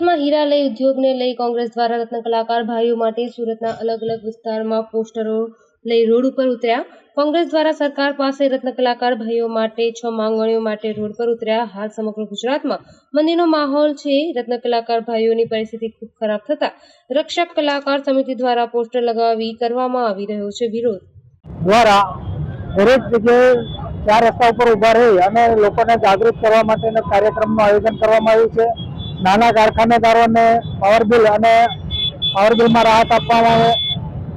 સુરતમાં હીરા લઈ ઉદ્યોગને લઈ કોંગ્રેસ દ્વારા રત્ન કલાકાર ભાઈઓ માટે સુરતના અલગ અલગ વિસ્તારમાં પોસ્ટરો લઈ રોડ ઉપર ઉતર્યા. કોંગ્રેસ દ્વારા સરકાર પાસે રત્ન કલાકાર ભાઈઓ માટે છ માંગણીઓ માટે રોડ પર ઉતર્યા. હાલ સમગ્ર ગુજરાતમાં મંદીનો માહોલ છે. રત્ન કલાકાર ભાઈઓની પરિસ્થિતિ ખૂબ ખરાબ થતા રક્ષક કલાકાર સમિતિ દ્વારા પોસ્ટર લગાવી કરવામાં આવી રહ્યો છે વિરોધ. દ્વારા દરેક જગ્યાએ ચાર રસ્તા ઉપર ઊભા રહી અને લોકોને જાગૃત કરવા માટેના કાર્યક્રમનું આયોજન કરવામાં આવ્યું છે. નાના કારખાનેદારોને પાવર બિલ અને પાવર બિલમાં રાહત આપવામાં આવે,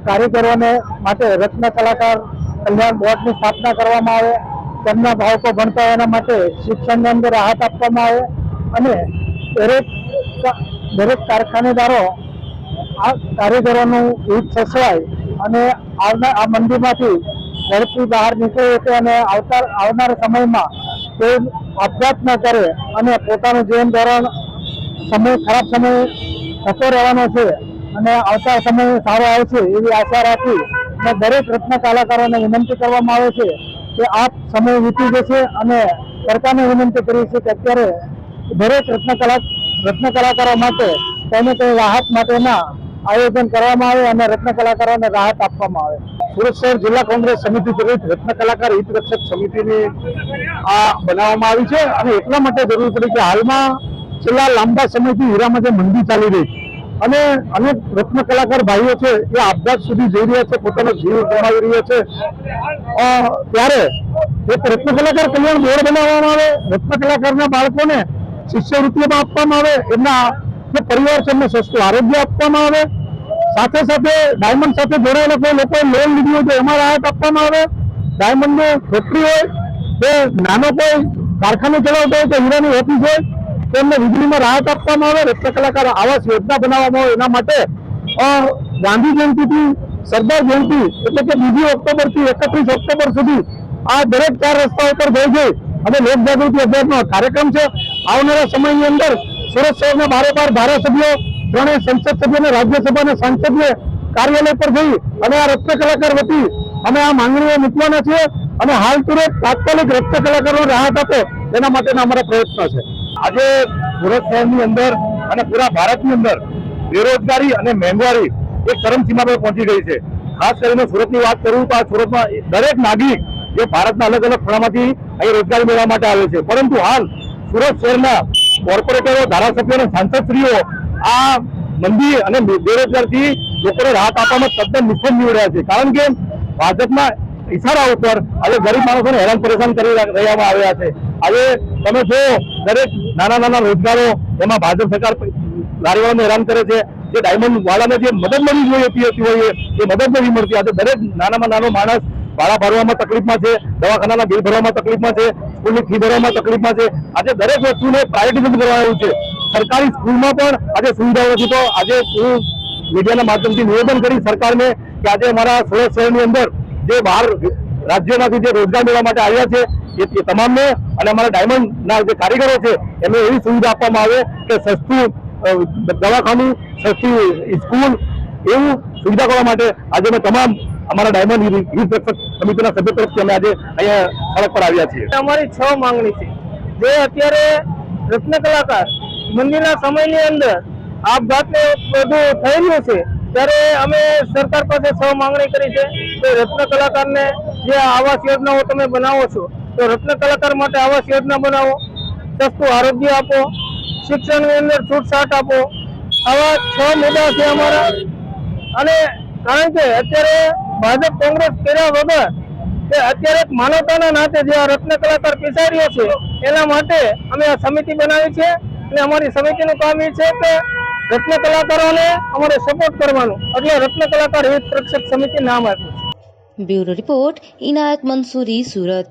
કારીગરોને માટે રત્ન કલાકાર કલ્યાણ બોર્ડની સ્થાપના કરવામાં આવે, તેમના ભાવકો ભણતા એના માટે શિક્ષણની અંદર રાહત આપવામાં આવે અને દરેક દરેક કારખાનેદારો આ કારીગરોનું હિત સસવાય અને આવનાર, આ મંદીમાંથી ઝડપી બહાર નીકળી શકે અને આવતા, આવનારા સમયમાં કોઈ આપઘાત ન કરે અને પોતાનું જીવન ધોરણ સમય, ખરાબ સમય થતો રહેવાનો છે અને આવતા સમય સારો આવશે એવી આશા રાખી અને દરેક રત્ન કલાકારોને વિનંતી કરવામાં આવે છે કે આ સમય વીતી જશે અને સરકારને વિનંતી કરી છે કે અત્યારે દરેક રત્ન કલા, રત્ન કલાકારો માટે તેને કંઈ રાહત માટેના આયોજન કરવામાં આવે અને રત્ન કલાકારોને રાહત આપવામાં આવે. સુરત શહેર જિલ્લા કોંગ્રેસ સમિતિ તરફ રત્ન કલાકાર હિત રક્ષક સમિતિની આ બનાવવામાં આવી છે અને એટલા માટે જરૂર પડી કે હાલમાં છેલ્લા લાંબા સમયથી હીરામાં મંદી ચાલી રહી અને અનેક રત્ન કલાકાર ભાઈઓ છે એ આપઘાત સુધી જઈ રહ્યા છે, પોતાનો જીવ ગુમાવી રહ્યા છે. ત્યારે એક રત્ન કલાકાર કલ્યાણ બોર્ડ બનાવવામાં આવે, રત્ન કલાકારના બાળકોને શિષ્યવૃત્તિમાં આપવામાં આવે, એમના જે પરિવાર છે, એમને સસ્તું આરોગ્ય આપવામાં આવે. સાથે સાથે ડાયમંડ સાથે જોડાયેલા કોઈ લોકોએ લોન લીધી હોય તો એમાં રાહત આપવામાં આવે. ડાયમંડની ફેક્ટરી હોય કે નાનો કોઈ કારખાનો ચલાવતો હોય તો હીરાની ઓફિસ હોય. તો એમને વીજળીમાં રાહત આપવામાં આવે રત્ન કલાકાર આવાસ યોજના બનાવવામાં આવે એના માટે ગાંધી જયંતિથી, સરદાર જયંતિ એટલે કે બીજી ઓક્ટોબરથી એકત્રીસ ઓક્ટોબર સુધી આ દરેક ચાર રસ્તા ઉપર જઈ જઈ અને લોક જાગૃતિ અભિયાનનો કાર્યક્રમ છે. આવનારા સમયની અંદર સુરત શહેરના બારે બાર ધારાસભ્યો, ત્રણેય સંસદ સભ્યોને રાજ્યસભાના સાંસદને કાર્યાલય પર જઈ અને આ રત્ન કલાકાર વતી અમે આ માંગણીઓ મૂકવાના છીએ અને હાલ તુરંત તાત્કાલિક રત્ન કલાકારો રાહત આપે એના માટેના અમારા પ્રયત્નો છે. આજે સુરત શહેરની અંદર અને પૂરા ભારતની અંદર બેરોજગારી અને મોંઘવારી એક ચરમસીમા પર પહોંચી ગઈ છે. ખાસ કરીને સુરતની વાત કરું તો આ સુરતમાં દરેક નાગરિક જે ભારતના અલગ અલગ ખૂણામાંથી અહીં રોજગારી મેળવવા માટે આવે છે. પરંતુ હાલ સુરત શહેરના કોર્પોરેટરો, ધારાસભ્યો અને સાંસદશ્રીઓ આ મંદી અને બેરોજગારથી લોકોને રાહત આપવામાં તદ્દન નિષ્ફળ નીવડ્યા છે. કારણ કે ભાજપના ઇશારા ઉપર આજે ગરીબ માણસોને હેરાન પરેશાન કરી રહ્યા- આવ્યા છે. આજે તમે જો દરેક નાના નાના રોજગારો એમાં ભાજપ સરકાર લારીવાળાને હેરાન કરે છે, જે ડાયમંડ વાળાને જે મદદ મળી જોઈએ હતી હોય એ મદદ નથી મળતી. આજે દરેક નાનામાં નાનો માણસ ભાડા ભરવામાં તકલીફમાં છે, દવાખાનાના બિલ ભરવામાં તકલીફમાં છે, સ્કૂલની ફી ભરવામાં તકલીફમાં છે. આજે દરેક વસ્તુને પ્રાયોરિટીઝમ કરવામાં આવ્યું છે. સરકારી સ્કૂલમાં પણ આજે સુવિધાઓ નથી. તો આજે હું મીડિયાના માધ્યમથી નિવેદન કરી સરકારને કે આજે અમારા સુરત શહેરની અંદર જે બહાર રાજ્યોમાંથી જે રોજગાર મેળવવા માટે આવ્યા છે એ તમામને અને અમારા ડાયમંડના જે કારીગરો છે, એમને એવી સુવિધા આપવામાં આવે કે સસ્તું દવાખાનું, સસ્તી સ્કૂલ, એવું સુવિધા કરવા માટે આજે અમે તમામ અમારા ડાયમંડ હિત રક્ષક સમિતિના સભ્ય તરફથી અમે આજે અહીંયા સડક પર આવ્યા છીએ. અમારી છ માંગણી છે. જે અત્યારે રત્ન કલાકાર મંદિરના સમયની અંદર આપ ને બધું થયેલું છે, ત્યારે અમે સરકાર પાસે છ માંગણી કરી છે કે રત્ન કલાકારને જે આવાસ યોજનાઓ તમે બનાવો છો તો રત્ન કલાકાર માટે આવાસ યોજના બનાવો, સસ્તું આરોગ્ય આપો, શિક્ષણની અંદર છૂટછાટ આપો. આવા છ મુદ્દા છે અમારા. અને કારણ કે અત્યારે ભાજપ કોંગ્રેસ કર્યા વગર કે અત્યારે માનવતાના નાતે જે આ રત્ન કલાકાર પીસાઈ રહ્યો છે, એના માટે અમે આ સમિતિ બનાવી છે અને અમારી સમિતિનું કામ એ છે કે રત્ન કલાકારોને અમારે સપોર્ટ કરવાનું. એટલે રત્ન કલાકાર હિત રક્ષક સમિતિ નામ આપ્યું બ્યુરો રિપોર્ટ ઇનાયત મંસૂરી, સુરત.